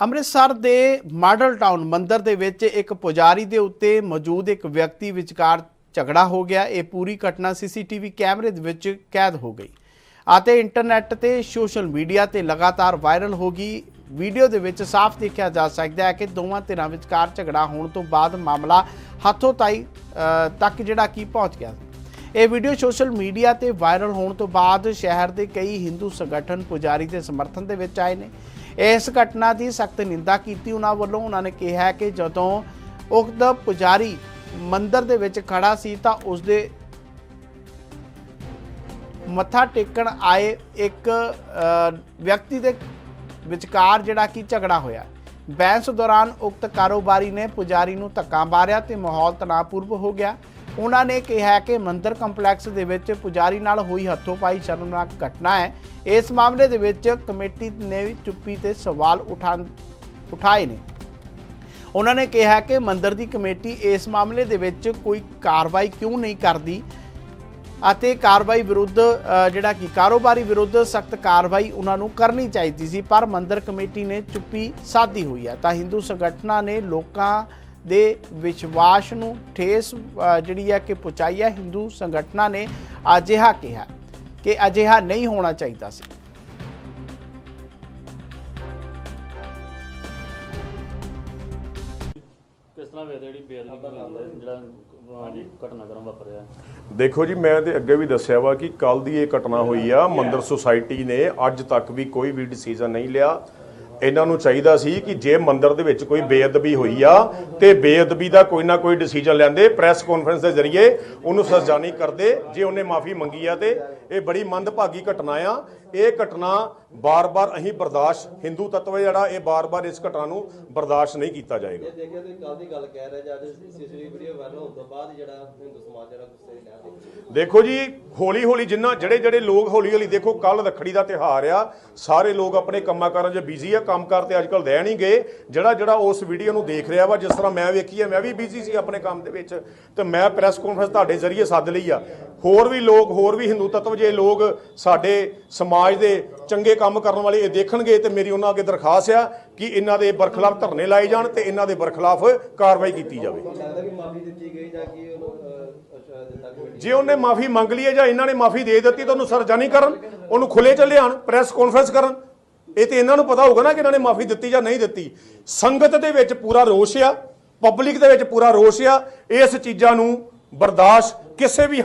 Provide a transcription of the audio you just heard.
ਅੰਮ੍ਰਿਤਸਰ ਦੇ model town ਮੰਦਿਰ ਦੇ ਵਿੱਚ ਇੱਕ ਪੁਜਾਰੀ ਦੇ ਉੱਤੇ ਮੌਜੂਦ ਇੱਕ ਵਿਅਕਤੀ ਵਿਚਕਾਰ ਝਗੜਾ ਹੋ ਗਿਆ। ਇਹ ਪੂਰੀ ਘਟਨਾ ਸੀਸੀਟੀਵੀ ਕੈਮਰੇ ਦੇ ਵਿੱਚ ਕੈਦ ਹੋ ਗਈ ਅਤੇ ਇੰਟਰਨੈਟ ਤੇ ਸੋਸ਼ਲ ਮੀਡੀਆ ਤੇ ਲਗਾਤਾਰ ਵਾਇਰਲ ਹੋ ਗਈ। ਵੀਡੀਓ ਦੇ ਵਿੱਚ ਸਾਫ਼ ਦੇਖਿਆ ਜਾ ਸਕਦਾ ਹੈ ਕਿ ਦੋਵਾਂ ਧਿਰਾਂ ਵਿਚਕਾਰ ਝਗੜਾ ਹੋਣ ਤੋਂ ਬਾਅਦ ਮਾਮਲਾ ਹੱਥੋਂ ਤਾਈ ਤੱਕ ਜਿਹੜਾ ਕੀ ਪਹੁੰਚ ਗਿਆ। ਇਹ ਵੀਡੀਓ ਸੋਸ਼ਲ ਮੀਡੀਆ ਤੇ ਵਾਇਰਲ ਹੋਣ ਤੋਂ ਬਾਅਦ ਸ਼ਹਿਰ ਦੇ ਕਈ ਹਿੰਦੂ ਸੰਗਠਨ ਪੁਜਾਰੀ ਦੇ ਸਮਰਥਨ ਦੇ ਵਿੱਚ ਆਏ ਨੇ। ਇਸ ਘਟਨਾ ਦੀ ਸਖਤ ਨਿੰਦਾ ਕੀਤੀ ਉਹਨਾਂ ਵੱਲੋਂ। ਉਹਨਾਂ ਨੇ ਕਿਹਾ ਕਿ ਜਦੋਂ ਉਕਤ ਪੁਜਾਰੀ ਮੰਦਰ ਦੇ ਵਿੱਚ ਖੜਾ ਸੀ ਤਾਂ ਉਸ ਦੇ ਮੱਥਾ ਟੇਕਣ ਆਏ ਇੱਕ ਵਿਅਕਤੀ ਦੇ ਵਿਚਕਾਰ ਜਿਹੜਾ ਕਿ ਝਗੜਾ ਹੋਇਆ। ਬਹਿਸ ਦੌਰਾਨ ਉਕਤ ਕਾਰੋਬਾਰੀ ਨੇ ਪੁਜਾਰੀ ਨੂੰ ਧੱਕਾ ਮਾਰਿਆ ਤੇ ਮਾਹੌਲ ਤਣਾਅਪੂਰਵ ਹੋ ਗਿਆ। ਉਹਨਾਂ ਨੇ ਕਿਹਾ ਕਿ ਮੰਦਿਰ ਕੰਪਲੈਕਸ ਦੇ ਵਿੱਚ ਪੁਜਾਰੀ ਨਾਲ ਹੋਈ ਹੱਥੋਂ-ਪਾਈ ਸ਼ਰਮਨਾਕ ਘਟਨਾ ਹੈ। ਇਸ ਮਾਮਲੇ ਦੇ ਵਿੱਚ ਕਮੇਟੀ ਨੇ ਵੀ ਚੁੱਪੀ ਤੇ ਸਵਾਲ ਉਠਾ, ਉਠਾਏ ਨੇ। ਉਹਨਾਂ ਨੇ ਕਿਹਾ ਕਿ ਮੰਦਿਰ ਦੀ ਕਮੇਟੀ ਇਸ ਮਾਮਲੇ ਦੇ ਵਿੱਚ ਕੋਈ ਕਾਰਵਾਈ ਕਿਉਂ ਨਹੀਂ ਕਰਦੀ ਅਤੇ ਕਾਰਵਾਈ ਵਿਰੁੱਧ ਜਿਹੜਾ ਕਿ ਕਾਰੋਬਾਰੀ ਵਿਰੁੱਧ ਸਖਤ ਕਾਰਵਾਈ ਉਹਨਾਂ ਨੂੰ ਕਰਨੀ ਚਾਹੀਦੀ ਸੀ, ਪਰ ਮੰਦਰ ਕਮੇਟੀ ਨੇ ਚੁੱਪੀ ਸਾਧੀ ਹੋਈ ਹੈ। ਤਾਂ ਹਿੰਦੂ ਸੰਗਠਨਾਂ ਨੇ ਲੋਕਾਂ ਦੇ ਵਿਸ਼ਵਾਸ ਨੂੰ ਠੇਸ ਜਿਹੜੀ ਹੈ ਕਿ ਪਹੁੰਚਾਈ ਹੈ ਹਿੰਦੂ ਸੰਗਠਨਾਂ ਨੇ ਅਜਿਹਾ ਕਿਹਾ ਕਿ ਅਜਿਹਾ ਨਹੀਂ ਹੋਣਾ ਚਾਹੀਦਾ ਸੀ। ਦੇਖੋ ਜੀ ਮੈਂ ਤੇ ਅੱਗੇ ਵੀ ਦੱਸਿਆ ਵਾ ਕਿ ਕੱਲ ਦੀ ਇਹ ਘਟਨਾ ਹੋਈ ਆ ਮੰਦਰ ਸੁਸਾਇਟੀ ਨੇ ਅੱਜ ਤੱਕ ਵੀ ਕੋਈ ਵੀ ਡਿਸੀਜਨ ਨਹੀਂ ਲਿਆ। ਇਹਨਾਂ ਨੂੰ ਚਾਹੀਦਾ ਸੀ ਕਿ ਜੇ ਮੰਦਰ ਦੇ ਵਿੱਚ ਕੋਈ ਬੇਅਦਬੀ ਹੋਈ ਆ, ਤੇ ਬੇਅਦਬੀ ਦਾ ਕੋਈ ਨਾ ਕੋਈ ਡਿਸੀਜਨ ਲੈਂਦੇ ਪ੍ਰੈਸ ਕਾਨਫਰੰਸ ਦੇ ਜ਼ਰੀਏ। ਉਹਨੂੰ ਸਰਜਾਨੀ ਕਰਦੇ, ਜੇ ਉਹਨੇ ਮਾਫੀ ਮੰਗੀ ਆ ਤੇ ਇਹ ਬੜੀ ਮੰਦਭਾਗੀ ਘਟਨਾ ਆ। ਇਹ ਘਟਨਾ ਬਾਰ-ਬਾਰ ਅਸੀਂ ਬਰਦਾਸ਼ਤ ਹਿੰਦੂ ਤੱਤਵ ਜਿਹੜਾ ਇਹ ਬਾਰ-ਬਾਰ ਇਸ ਘਟਨਾ ਨੂੰ ਬਰਦਾਸ਼ਤ ਨਹੀਂ ਕੀਤਾ ਜਾਏਗਾ। ਇਹ ਦੇਖਿਆ ਤੁਸੀਂ ਕੱਲ ਦੀ ਗੱਲ ਕਹਿ ਰਹੇ ਜੀ ਅੱਜ ਸੀਸੀਟੀਵੀ ਵੀਡੀਓ ਵਾਇਰਲ ਹੋਣ ਤੋਂ ਬਾਅਦ ਜਿਹੜਾ ਹਿੰਦੂ ਸਮਾਜ ਜਿਹੜਾ ਗੁੱਸੇ ਦੀ ਲਹਿਰ ਦੇ ਦੇਖੋ ਜੀ ਹੌਲੀ ਹੌਲੀ ਜਿੰਨਾ ਜਿਹੜੇ ਜਿਹੜੇ ਲੋਕ ਹੌਲੀ ਹੌਲੀ ਦੇਖੋ ਕੱਲ ਰੱਖੜੀ ਦਾ ਤਿਹਾਰ ਆ ਸਾਰੇ ਲੋਕ ਆਪਣੇ ਕੰਮਾਂ ਕਾਰਾਂ 'ਚ ਬਿਜ਼ੀ ਆ ਕੰਮਕਾਰ ਤੇ ਅੱਜਕੱਲ ਰਹਿ ਨਹੀਂ ਗਏ। ਜਿਹੜਾ ਜਿਹੜਾ ਉਸ ਵੀਡੀਓ ਨੂੰ ਦੇਖ ਰਿਹਾ ਵਾ ਜਿਸ ਤਰ੍ਹਾਂ ਮੈਂ ਵੇਖੀ ਆ ਮੈਂ ਵੀ ਬਿਜ਼ੀ ਸੀ ਆਪਣੇ ਕੰਮ ਦੇ ਵਿੱਚ ਤੇ ਮੈਂ ਪ੍ਰੈਸ ਕਾਨਫਰੰਸ ਤੁਹਾਡੇ ਜ਼ਰੀਏ ਸੱਦ ਲਈ ਆ। ਹੋਰ ਵੀ ਲੋਕ ਹੋਰ ਵੀ ਹਿੰਦੂ ਤੱਤਵ ਜੇ ਲੋਕ ਸਾਡੇ ਸਮਾਜ ਦੇ ਚੰਗੇ ਕੰਮ ਕਰਨ ਵਾਲੇ ਇਹ ਦੇਖਣਗੇ ਤੇ ਮੇਰੀ ਉਹਨਾਂ ਅੱਗੇ ਦਰਖਾਸਤ ਆ ਕਿ ਇਹਨਾਂ ਦੇ ਬਰਖਲਾਫ ਧਰਨੇ ਲਾਏ ਜਾਣ ਤੇ ਇਹਨਾਂ ਦੇ ਬਰਖਲਾਫ ਕਾਰਵਾਈ ਕੀਤੀ ਜਾਵੇ। ਜਾਂ ਉਹਨੂੰ ਮਾਫੀ ਮੰਗ ਲਈ ਹੈ ਜਾਂ ਇਹਨਾਂ ਨੇ ਮਾਫੀ ਦੇ ਦਿੱਤੀ ਤਾਂ ਉਹਨੂੰ ਸਰਜਾ ਨਹੀਂ ਕਰਨ ਉਹਨੂੰ ਖੁੱਲੇ ਚ ਲਿਆਣ ਪ੍ਰੈਸ ਕਾਨਫਰੰਸ ਕਰਨ। ਇਹ ਤੇ ਇਹਨਾਂ ਨੂੰ ਪਤਾ ਹੋਊਗਾ ਨਾ ਕਿ ਇਹਨਾਂ ਨੇ ਮਾਫੀ ਦਿੱਤੀ ਜਾਂ ਨਹੀਂ ਦਿੱਤੀ। ਸੰਗਤ ਦੇ ਵਿੱਚ ਪੂਰਾ ਰੋਸ਼ ਆ ਪਬਲਿਕ ਦੇ ਵਿੱਚ ਪੂਰਾ ਰੋਸ਼ ਆ। ਇਸ ਚੀਜ਼ਾਂ ਨੂੰ ਬਰਦਾਸ਼ਤ ਕਿਸੇ ਵੀ